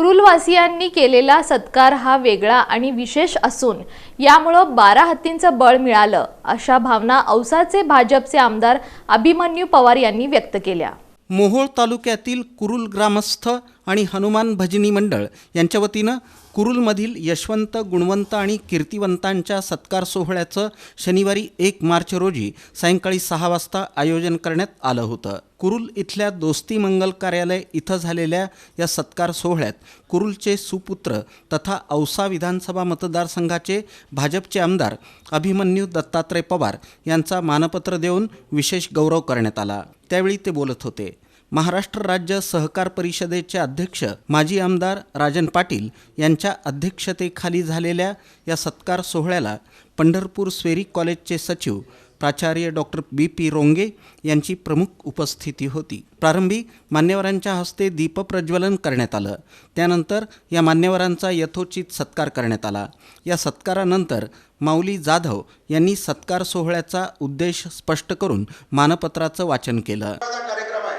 कुरुलवासियांनी केलेला सत्कार हा वेगळा आणि विशेष असून यामुळं बारा हत्तींचं बळ मिळालं अशा भावना औसाचे भाजपचे आमदार अभिमन्यू पवार यांनी व्यक्त केल्या. मोहोळ तालुक्यातील कुरुल ग्रामस्थ आणि हनुमान भजनी मंडळ यांच्या वतीनं कुरुलमधील यशवंत गुणवंत आणि कीर्तिवंतांच्या सत्कार सोहळ्याचं शनिवारी एक मार्च रोजी सायंकाळी सहा वाजता आयोजन करण्यात आलं होतं. कुरुल इथल्या दोस्ती मंगल कार्यालय इथं झालेल्या या सत्कार सोहळ्यात कुरुलचे सुपुत्र तथा औसा विधानसभा मतदारसंघाचे भाजपचे आमदार अभिमन्यू दत्तात्रय पवार यांचा मानपत्र देऊन विशेष गौरव करण्यात आला. त्यावेळी ते बोलत होते. महाराष्ट्र राज्य सहकार परिषदेचे अध्यक्ष माजी आमदार राजन पाटील यांच्या अध्यक्षतेखाली झालेल्या या सत्कार सोहळ्याला पंढरपूर स्वेरी कॉलेजचे सचिव प्राचार्य डॉक्टर बी पी रोंगे यांची प्रमुख उपस्थिती होती. प्रारंभी मान्यवरांच्या हस्ते दीपप्रज्वलन करण्यात आलं. त्यानंतर या मान्यवरांचा यथोचित सत्कार करण्यात आला. या सत्कारानंतर माऊली जाधव यांनी सत्कार सोहळ्याचा उद्देश स्पष्ट करून मानपत्राचं वाचन केलं महत्त्वाचा कार्यक्रम आहे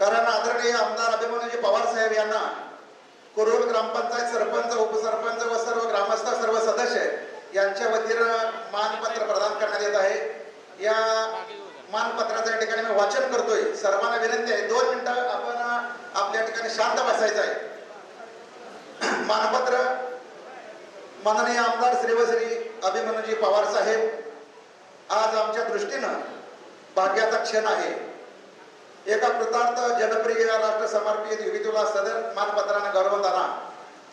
कारण आदरणीय आमदार अभिमन्यूजी पवार साहेब यांना कुरुल ग्रामपंचायत सरपंच उपसरपंच व सर्व ग्रामस्थ सर्व सदस्य यांच्या वतीनं मानपत्र प्रदान करण्यात येत आहे. या मानपत्राच्या ठिकाणी मी वाचन करतोय. सर्वांना विनंती आहे दोन मिनिटं आपण आपल्या ठिकाणी शांत बसायचं आहे. मानपत्र माननीय आमदार श्री व श्री अभिमन्यूजी पवार साहेब आज आमच्या दृष्टीनं भाग्याचा क्षण आहे. एका कृतार्थ जनप्रिय राष्ट्र समर्पित युवितुला सदर मानपत्राने गौरवताना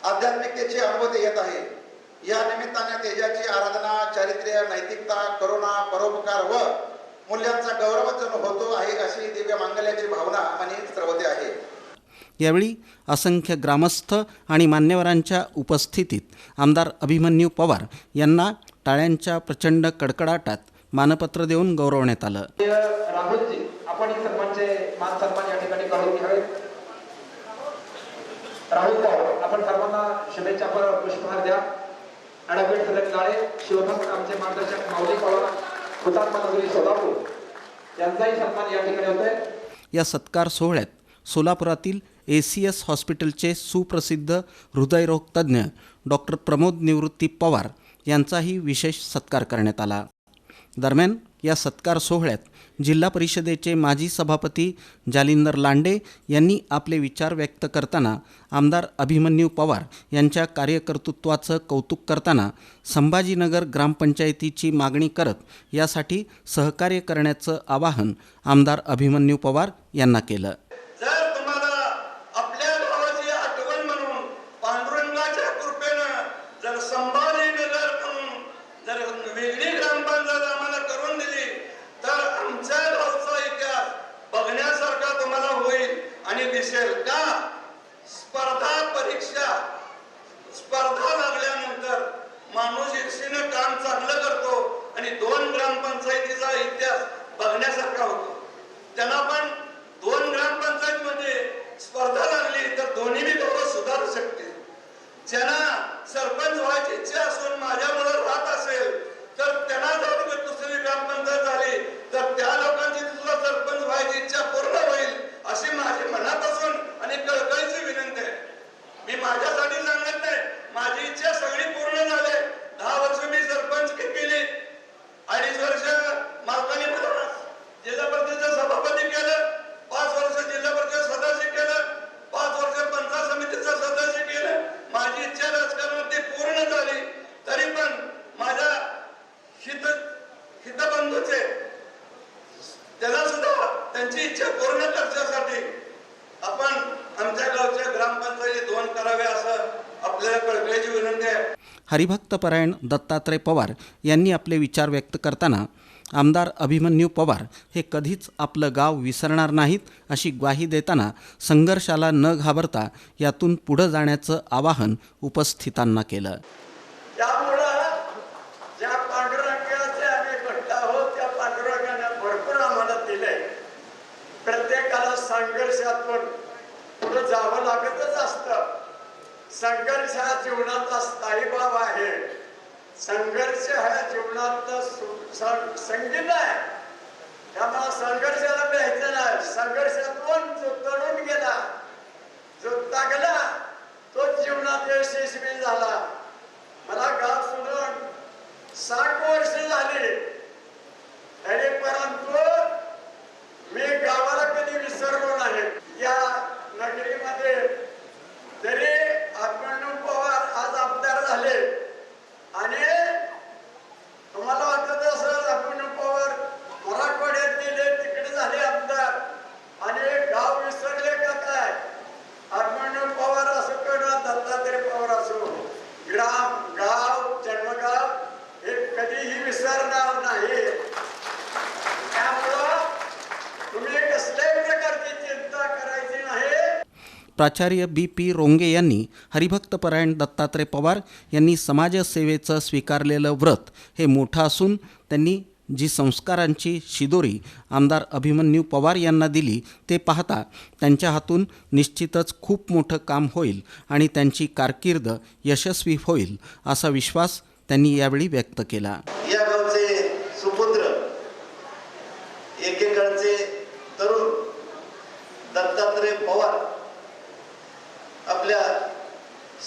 आध्यात्मिकतेची अनुभूती येत आहे. या निमित्ताने तेजाची आराधना चारित्र्य नैतिकता करुणा परोपकार व मूल्यांचा गौरवचन होतो आहे अशी दिव्य मांगल्याची भावना मनी स्रवते आहे. यावेळी असंख्य ग्रामस्थ आणि मान्यवरांच्या उपस्थितीत आमदार अभिमन्यू पवार यांना टाळ्यांच्या प्रचंड कडकडाटात मानपत्र देऊन गौरवण्यात आलं. राहुलजी आपण सर्वांचे मान सन्मान या ठिकाणी करून घ्यावे. राहुल पवार आपण सर्वांना शुभेच्छा पुष्पहार द्या. काळे शिवभक्त आमचे मार्गदर्शक माऊली पवार हुतात्मा नगरी सोलापूर. यांचाही सन्मान या ठिकाणी होतोय. या सत्कार सोहळ्यात सोलापुरातील ए सी एस हॉस्पिटलचे सुप्रसिद्ध हृदयरोग तज्ज्ञ डॉक्टर प्रमोद निवृत्ती पवार यांचाही विशेष सत्कार करण्यात आला. दरम्यान या सत्कार सोहळ्यात जिल्हा परिषदेचे माजी सभापती जालिंदर लांडे यांनी आपले विचार व्यक्त करताना आमदार अभिमन्यू पवार यांच्या कार्यकर्तृत्वाचं कौतुक करताना संभाजीनगर ग्रामपंचायतीची मागणी करत यासाठी सहकार्य करण्याचं आवाहन आमदार अभिमन्यू पवार यांना केलं जर तुम्हाला आपल्या गावाची आठवण म्हणून पांडुरंगाच्या कृपेनं जर संभाजीनगर म्हणून जर वेगळी ग्रामपंचायत आम्हाला करून दिली तर आमच्या गावचा इतिहास बघण्यासारखा तुम्हाला होईल आणि दिसेल का स्पर्धा परीक्षा स्पर्धा लागल्यानंतर माणूस ईर्षेनं काम चांगलं करतो आणि दोन ग्रामपंचायतीचा इतिहास बघण्यासारखा होतो त्यांना पण दोन ग्रामपंचायत मध्ये स्पर्धा लागली तर दोन्ही मी गौरव सुधारू शकते ज्यांना सरपंच व्हायची इच्छा असून माझ्या मुलं राहत असेल तर त्यांना जर दुसरी ग्रामपंचायत झाली तर त्या लोकांची तुला सरपंच व्हायची इच्छा पूर्ण होईल अशी माझी असून आणि कळकळीची विनंती आहे. मी माझ्यासाठी सांगत नाही माझी इच्छा सगळी पूर्ण झाली दहा वर्ष मी सरपंच केली अडीच वर्ष मालकाने मला जिल्हा परिषदेचं सभापती केलं पाच वर्ष जिल्हा परिषद सदस्य केलं पाच वर्ष पंचायत समितीचं सदस्य केलं माझी इच्छा राजकारणात पूर्ण झाली तरी पण माझ्या हित हितबंधूचे त्याला सुद्धा त्यांची इच्छा पूर्ण करण्यासाठी आपण आमच्या गावच्या ग्रामपंचायती दोन कराव्या असं आपल्याला कळकळीची विनंती आहे हरिभक्तपरायण दत्तात्रय पवार यांनी आपले विचार व्यक्त करताना आमदार अभिमन्यू पवार हे कधीच आपलं गाव विसरणार नाहीत अशी ग्वाही देताना संघर्षाला न घाबरता यातून पुढं जाण्याचं आवाहन उपस्थितांना केलं. संघर्ष हा जीवनाचा स्थायीभाव आहे. संघर्ष हा जीवनातलं संगीत आहे. त्यामुळे संघर्षाला भेटायचं नाही. संघर्षातून जो तरुण गेला जो तागला तो जीवनात यशस्वी झाला. मला गाव सोडून साठ वर्ष झाली. तरी परंतु प्राचार्य बी पी रोंगे यांनी हरिभक्तपरायण दत्तात्रय पवार यांनी समाजसेवेचं स्वीकारलेलं व्रत हे मोठं असून त्यांनी जी संस्कारांची शिदोरी आमदार अभिमन्यू पवार यांना दिली ते पाहता त्यांच्या हातून निश्चितच खूप मोठं काम होईल आणि त्यांची कारकीर्द यशस्वी होईल असा विश्वास त्यांनी यावेळी व्यक्त केला या गावचे सुपुत्र एकेकाळचे तरुण दत्तात्रय पवार आपल्या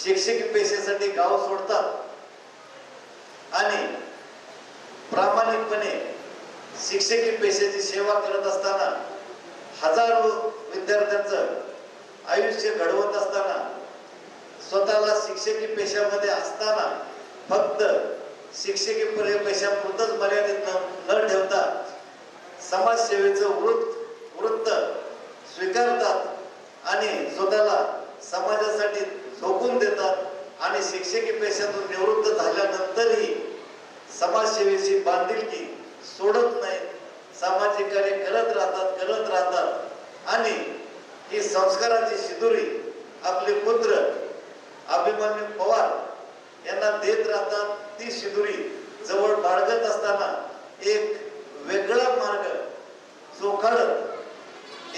शिक्षकी पैशासाठी गाव सोडतात. आणि प्रामाणिकपणे शिक्षकी पैशाची सेवा करत असताना हजारो विद्यार्थ्यांचं आयुष्य घडवत असताना स्वतःला शिक्षकी पेशामध्ये असताना फक्त शिक्षकी पैशापुरतच मर्यादित न न ठेवता समाजसेवेचं वृत्त वृत्त स्वीकारतात आणि स्वतःला समाजासाठी झोकून देतात आणि शिक्षकी पेशातून निवृत्त झाल्यानंतरही समाजसेवेची बांधिलकी सोडत नाही. सामाजिक कार्य करत राहतात करत राहतात. आणि ही संस्काराची शिदुरी आपले पुत्र अभिमन्यू पवार यांना देत राहतात. ती शिदुरी जवळ बाळगत असताना एक वेगळा मार्ग चोखाळत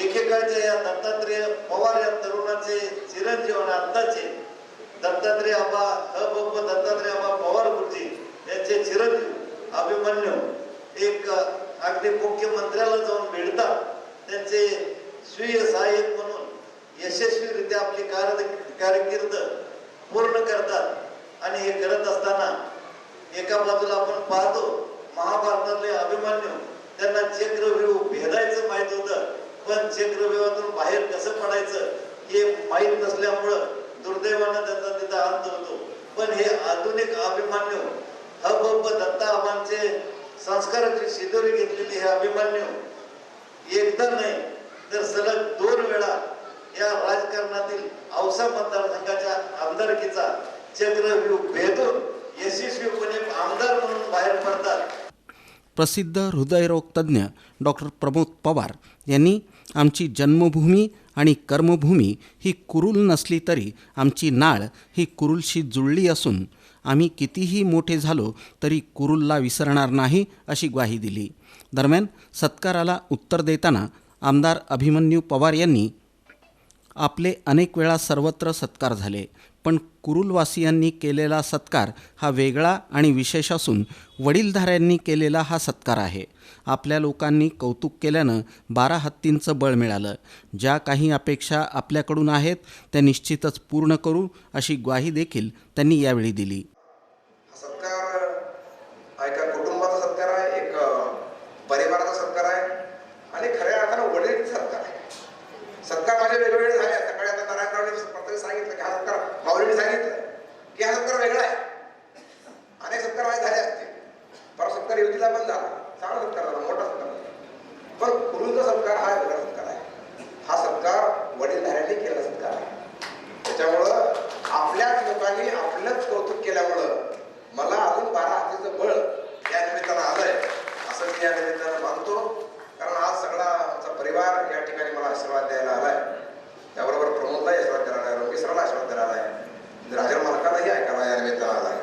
एकेकाच्या या दत्तात्रेय पवार या तरुणाचे चिरंजीव आणि आत्ताचे. दत्तात्रेय आबा ह ब दत्तात्रय दत्तात्रेय आबा पवार गुरुजी यांचे चिरंजीव अभिमन्यू एक अगदी मुख्यमंत्र्याला जाऊन भेटतात. त्यांचे स्वीय सहाय्यक म्हणून यशस्वीरित्या आपली कार कारकीर्द पूर्ण करतात. आणि हे करत असताना एका बाजूला आपण पाहतो महाभारतातले अभिमन्यू त्यांना चक्रव्यूह भेदायचं माहीत होतं. पण चक्रव्यूहातून बाहेर कसं पडायचं हे माहीत नसल्यामुळं दुर्दैवानं त्याचा तिथं अंत होतो. पण हे आधुनिक अभिमान्यू हब दत्ता आबांचे संस्काराची शिदोरी घेतलेली हे अभिमान्यू एकदा नाही तर सलग दोन वेळा या राजकारणातील औसा मतदारसंघाच्या आमदारकीचा चक्रव्यूह भेदून यशस्वीपणे आमदार म्हणून बाहेर पडतात. प्रसिद्ध हृदयरोग तज्ज्ञ डॉक्टर प्रमोद पवार यांनी आमची जन्मभूमी आणि कर्मभूमी ही कुरुल नसली तरी आमची नाळ ही कुरुलशी जुळली असून आम्ही कितीही मोठे झालो तरी कुरुलला विसरणार नाही अशी ग्वाही दिली. दरम्यान सत्काराला उत्तर देताना आमदार अभिमन्यू पवार यांनी आपले अनेक वेळा सर्वत्र सत्कार झाले. पण कुरुलवासियांनी केलेला सत्कार हा वेगळा आणि विशेष असून वडीलधाऱ्यांनी केलेला हा सत्कार आहे. आपल्या लोकांनी कौतुक केल्यानं बारा हत्तींचं बळ मिळालं. ज्या काही अपेक्षा आपल्याकडून आहेत त्या निश्चितच पूर्ण करू अशी ग्वाही देखील त्यांनी यावेळी दिली हा सत्कार हा एका कुटुंबाचा सत्कार आहे एक अ, परिवाराचा सत्कार आहे आणि खऱ्या अर्थानं वडील सत्कार आहे सत्कार माझे वेगवेगळे झाले आहेत. सकाळी आता नारायणरावने प्रत्येक सांगितलं की हा सत्कार माऊलीने सांगितलं की हा सत्कार वेगळा आहे अनेक सत्कार माझे झाले असते पर सत्कार युतीला पण झाला चांगला सत्कार झाला मोठा सत्कार झाला पण गुरुंचा सत्कार हा वेगळा सत्कार आहे हा सत्कार वडीलधाऱ्यांनी केलेला सत्कार आहे त्याच्यामुळं आपल्याच लोकांनी आपलंच कौतुक केल्यामुळं मला अजून बारा हातीचं बळ या निमित्तानं आलंय असं मी या निमित्तानं मानतो कारण आज सगळा आमचा परिवार या ठिकाणी मला आशीर्वाद द्यायला आलाय. त्याबरोबर प्रमोदलाही आशीर्वाद द्यायला आलाय रंगी आशीर्वाद द्यायला आलाय राजन मालकालाही ऐकायला या निमित्तानं आलाय.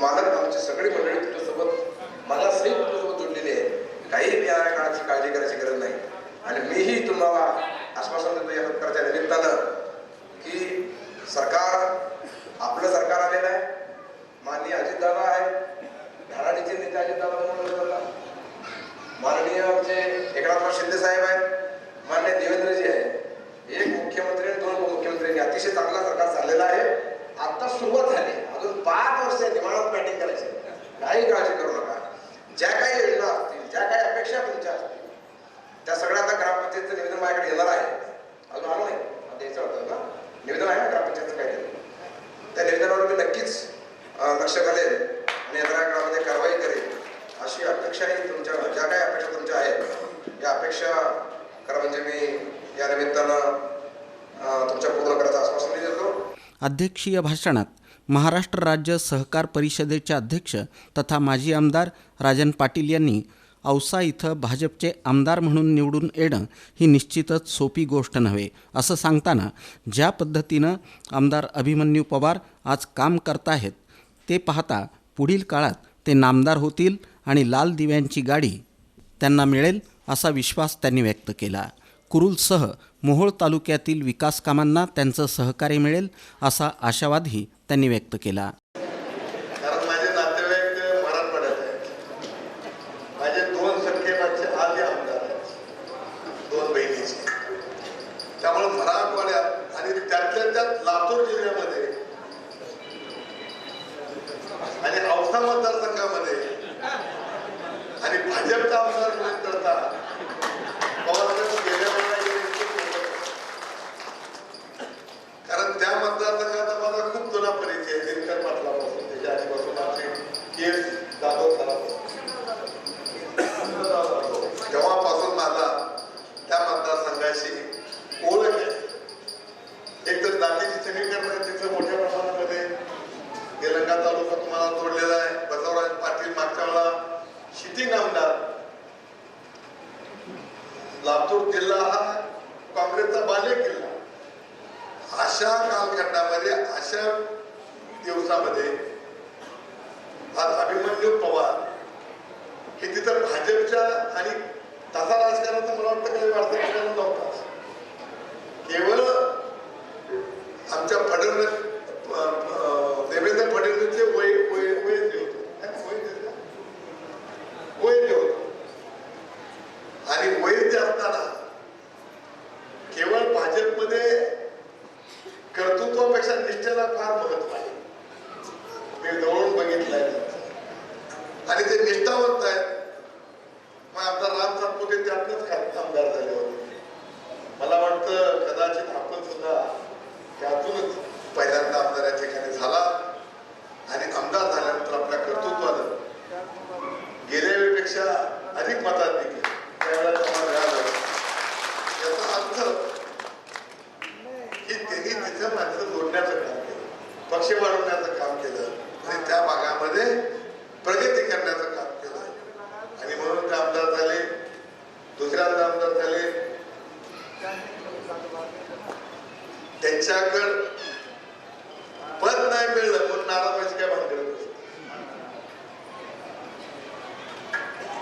मालक आमची सगळी मंडळी तुझ्यासोबत माझ्या सही तुझ्यासोबत जोडलेली आहे काही येणाऱ्या काळाची काळजी करायची गरज नाही. आणि मीही तुम्हाला आश्वासन देतो या सत्काराच्या निमित्तानं की सरकार आपलं सरकार आलेलं आहे. माननीय अजितदादा आहे धाराणीचे नेते अजितदादा म्हणून माननीय म्हणजे एकनाथराव शिंदे साहेब आहेत मान्य देवेंद्रजी आहे एक मुख्यमंत्री आणि दोन उपमुख्यमंत्र्यांनी अतिशय चांगला सरकार चाललेला आहे. आता सुरुवात झाली. अजून पाच वर्ष दिमागात बॅटिंग करायची काही काळजी करू नका. ज्या काही योजना असतील ज्या काही अपेक्षा तुमच्या असतील त्या सगळ्या आता ग्रामपंचायतचं निवेदन माझ्याकडे येणार आहे. अजून आलं नाही. द्यायचं होतं ना निवेदन आहे ना ग्रामपंचायतचं काहीतरी? त्या निवेदनावर मी नक्कीच लक्ष घालेन आणि येणाऱ्या काळामध्ये कारवाई करेन. अशी अपेक्षाही तुमच्या ज्या काही अपेक्षा तुमच्या आहेत या अपेक्षा खरं म्हणजे मी या निमित्तानं तुमच्या पूर्ण करायचं आश्वासन देतो अध्यक्षीय भाषणात महाराष्ट्र राज्य सहकार परिषदेचे अध्यक्ष तथा माजी आमदार राजन पाटील यांनी औसा इथं भाजपचे आमदार म्हणून निवडून येणं ही निश्चितच सोपी गोष्ट नव्हे असं सांगताना ज्या पद्धतीनं आमदार अभिमन्यू पवार आज काम करताहेत ते पाहता पुढील काळात ते नामदार होतील आणि लाल दिव्यांची गाडी त्यांना मिळेल असा विश्वास त्यांनी व्यक्त केला. कुरुलसह मोहोळ तालुक्यातील विकास कामांना त्यांचं सहकार्य मिळेल असा आशावादही त्यांनी व्यक्त केला. त्यामुळे मराठवाड्यात आणि त्यातल्या त्यात लातूर जिल्ह्यामध्ये आणि औसा मतदारसंघामध्ये आणि भाजपचा आमदार करता पवार गेल्या वेळेला गेले ते सोबत. कारण त्या मतदारसंघाचा माझा खूप जुना परिचय आहे दिनकर पाटलापासून त्याच्या आधीपासून माझे केस जाधव सरापासून तेव्हापासून माझा त्या मतदारसंघाशी ओळख आहे एक तर जातीची समीकरण तिथं मोठ्या प्रमाणामध्ये तेलंगा तालुका तुम्हाला जोडलेला आहे बसवराज पाटील मागच्या वेळा तीन आमदार लातूर जिल्हा हा काँग्रेसचा बाले किल्ला. अशा कालखंडामध्ये अशा दिवसामध्ये आज अभिमन्यू पवार हे तिथं भाजपच्या आणि तसा राजकारणाचा मला वाटतं काही वार्ता करायला नव्हता केवळ आमच्या फडणवीस गेल्या वेळेपेक्षा अधिक मताधिक त्यावेळेला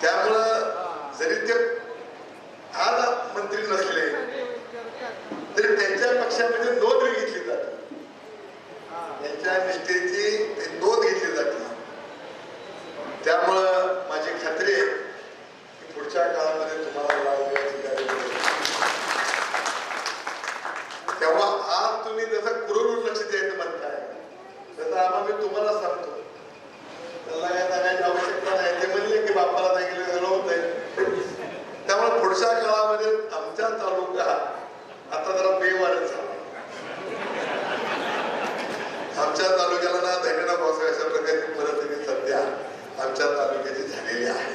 त्यामुळं जरी ते आज मंत्री नसले तरी त्यांच्या पक्षामध्ये नोंद घेतली जाते. त्यांच्या निष्ठेची नोंद घेतली जाते. त्यामुळं माझी खात्री आहे की पुढच्या काळामध्ये तुम्हाला तेव्हा आज तुम्ही जसं कुरुवर लक्ष द्यायचं म्हणताय तसं आम्हाला मी तुम्हाला सांगतो. त्याला काय सांगायची आवश्यकता नाही ते म्हणले की बापाला सांगितलं गेलं होत नाही त्यामुळे पुढच्या काळामध्ये आमच्या तालुका आता जरा बेवारच झाला आमच्या तालुक्याला ना धनेना पावसाळ्या अशा प्रकारची परिस्थिती सध्या आमच्या तालुक्याची झालेली आहे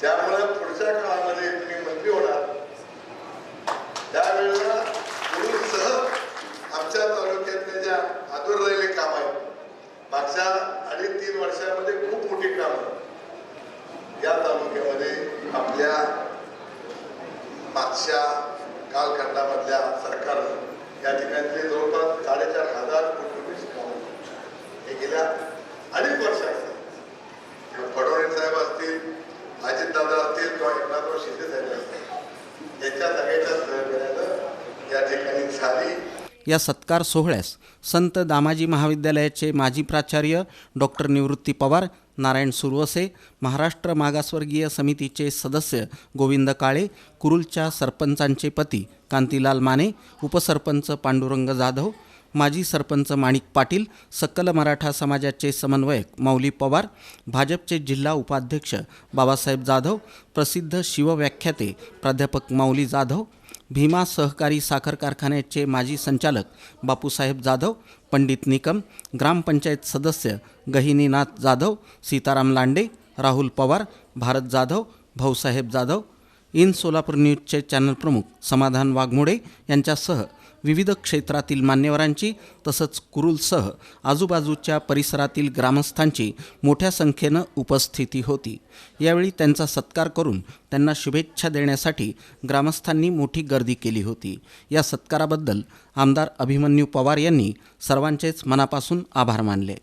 त्यामुळे पुढच्या काळामध्ये तुम्ही मंत्री होणार त्यावेळेला सह आमच्या तालुक्यातले ज्या आदूर राहिलेले काम आहेत मागच्या अडीच तीन वर्षामध्ये खूप मोठी कामं या तालुक्यामध्ये आपल्या मागच्या कालखंडामधल्या सरकारनं या ठिकाणचे जवळपास साडेचार हजार कोटी रुपये कामं हे गेल्या अडीच वर्षाचं किंवा फडणवीस साहेब असतील अजितदादा असतील किंवा एकनाथराव शिंदे साहेब असतील यांच्या सगळ्याच्या सहकार्यानं या ठिकाणी झाली. या सत्कार सोहळ्यास संत दामाजी महाविद्यालयाचे माजी प्राचार्य डॉक्टर निवृत्ती पवार नारायण सुरवसे महाराष्ट्र मागासवर्गीय समितीचे सदस्य गोविंद काळे कुरुलच्या सरपंचांचे पती कांतीलाल माने उपसरपंच पांडुरंग जाधव माजी सरपंच माणिक पाटील सकल मराठा समाजाचे समन्वयक मौली पवार भाजपचे जिल्हा उपाध्यक्ष बाबासाहेब जाधव प्रसिद्ध शिवव्याख्याते प्राध्यापक मौली जाधव भीमा सहकारी साखर कारखान्याचे माजी संचालक बापूसाहेब जाधव पंडित निकम ग्रामपंचायत सदस्य गहिनीनाथ जाधव सीताराम लांडे राहुल पवार भारत जाधव भाऊसाहेब जाधव. इन सोलापूर न्यूजचे चॅनल प्रमुख समाधान वाघमोडे यांच्यासह विविध क्षेत्रातील मान्यवरांची तसंच कुरुलसह आजूबाजूच्या परिसरातील ग्रामस्थांची मोठ्या संख्येनं उपस्थिती होती. यावेळी त्यांचा सत्कार करून त्यांना शुभेच्छा देण्यासाठी ग्रामस्थांनी मोठी गर्दी केली होती. या सत्काराबद्दल आमदार अभिमन्यू पवार यांनी सर्वांचेच मनापासून आभार मानले.